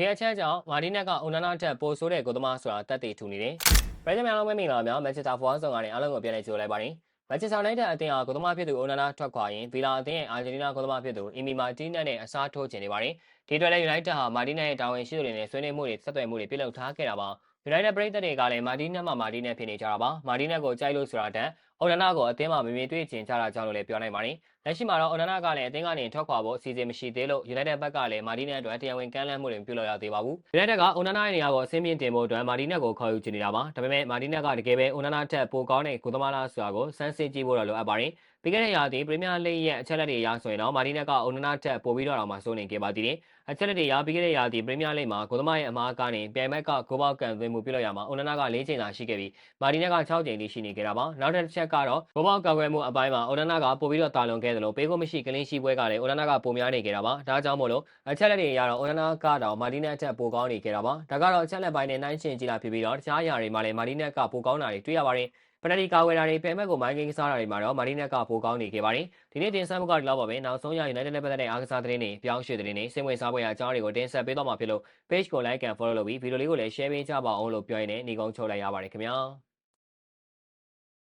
ဒီအချက်ကြောင့်မာဒီနက်ကအိုနာနာတက်ပိုဆိုးတဲ့ကိုသမားဆိုတာတက်တည်ထူနေတယ်ပရိသတ်များလုံးပဲမင်္ဂလာပါများမန်ချက်စတာဖော်ဆောင်ကနေအားလုံးကိုပြန်လည်ကြိုလိုက်ပါတယ်မန်ချက်စတာနိုင်တဲ့အသင်းဟာကိုသမားဖြစ်သူအိုနာနာထွက်ခွာရင်ဗီလာအသင်းရဲ့အာဂျင်တီးနားကိုသမားဖြစ်သူအီမီမာတီးနက်နဲ့အစားထိုးကျင်နေပါတယ်ဒီအတွက်လည်းယူနိုက်တက်ဟာမာဒီနက်ရဲ့တာဝန်ရှိသူတွေနဲ့ဆွေးနွေးမှုတွေဆက်သွယ်မှုတွေပြုလုပ်ထားခဲ့တာပါယူနိုက်တက်ပရိသတ်တွေကလည်းမာဒီနက်မှမာဒီနက်ဖြစ်နေကြတာပါမာဒီနက်ကိုကြိုက်လို့ဆိုတာတက် အိုနာနာကိုအသင်းမှာမမြင်တွေ့ကျင်ကြတာကြောင့်လို့လည်းပြောနိုင်ပါတယ်လက်ရှိမှာတော့အိုနာနာကလည်းအသင်းကနေထွက်ခွာဖို့အစီအစဉ်မရှိသေးလို့ United ဘက်ကလည်းမာဒီနက်အတွက်တရားဝင်ကမ်းလှမ်းမှုတွေပြုလုပ်ရသေးပါဘူး United ကအိုနာနာရဲ့နေရာကိုအဆင့်မြင့်တင်ဖို့အတွက်မာဒီနက်ကိုခေါ်ယူချင်နေတာပါဒါပေမဲ့မာဒီနက်ကတကယ်ပဲအိုနာနာထက်ပိုကောင်းတဲ့ကုသမားလားဆိုတာကိုစမ်းစစ်ကြည့်ဖို့တော့လိုအပ်ပါတယ်ပြီးခဲ့တဲ့ရာသီပရီးမီးယားလိဂ်ရဲ့အချက်လက်တွေအရဆိုရင်တော့မာဒီနက်ကအိုနာနာထက်ပိုပြီးတော့တောင်မှစိုးနေခဲ့ပါသေးတယ်အချက်လက်တွေအရပြီးခဲ့တဲ့ရာသီပရီးမီးယားလိဂ်မှာကုသမားရဲ့အမားကနေပြိုင်ဘက်ကဂိုးပေါက်ကန်သွင်းမှုပြုလုပ်ရမှာအိုနာနာက၄ချိန်သာရှိခဲ့ပြီးမာဒီနက်က6ချိန်ထိရှိနေခဲ့တာပါနောက်တစ်ချက်ကတော့ဂိုးပေါက်ကန်ခွဲမှုအပိုင်းမှာအိုနာနာကပိုပြီးတော့တာလွန်ခဲ့တယ်လို့ပေးကိုမရှိကလင်းရှိပွဲကလည်းအိုနာနာကပုံများနေခဲ့တာပါဒါကြောင့်မို့လို့အချက်လက်တွေအရတော့အိုနာနာကတော့မာဒီနက်ထက်ပိုကောင်းနေခဲ့တာပါဒါကတော့အချက်လက်ပိုင်းနဲ့နှိုင်းယှဉ်ကြည့်လာဖြစ်ပြီးတော့တခြားအရာတွေမှာလည်းမာဒီနက်ကပိုကောင်းတာတွေတွေ့ရပါတယ်ပနတီကာဝယ်တာတွေပြန်ဘက်ကိုမိုင်းကင်းစားတာတွေမှာတော့မာဒီနက်ကပိုကောင်းနေခဲ့ပါတယ်ဒီနေ့တင်ဆက်မှုကဒီလောက်ပါပဲနောက်ဆုံးရ United နဲ့ပတ်သက်တဲ့အားကစားသတင်းတွေပြောင်းရွှေ့သတင်းတွေစိတ်ဝင်စားဖွယ်ရာအကြောင်းတွေကိုတင်ဆက်ပေးတော့မှာဖြစ်လို့ page ကို like and follow လုပ်ပြီးဗီဒီယိုလေးကိုလည်း share ပေးကြပါအောင်လို့ပြောရင်းနဲ့ညီကုန်းချုပ်လိုက်ရပါတယ်ခင်ဗျာ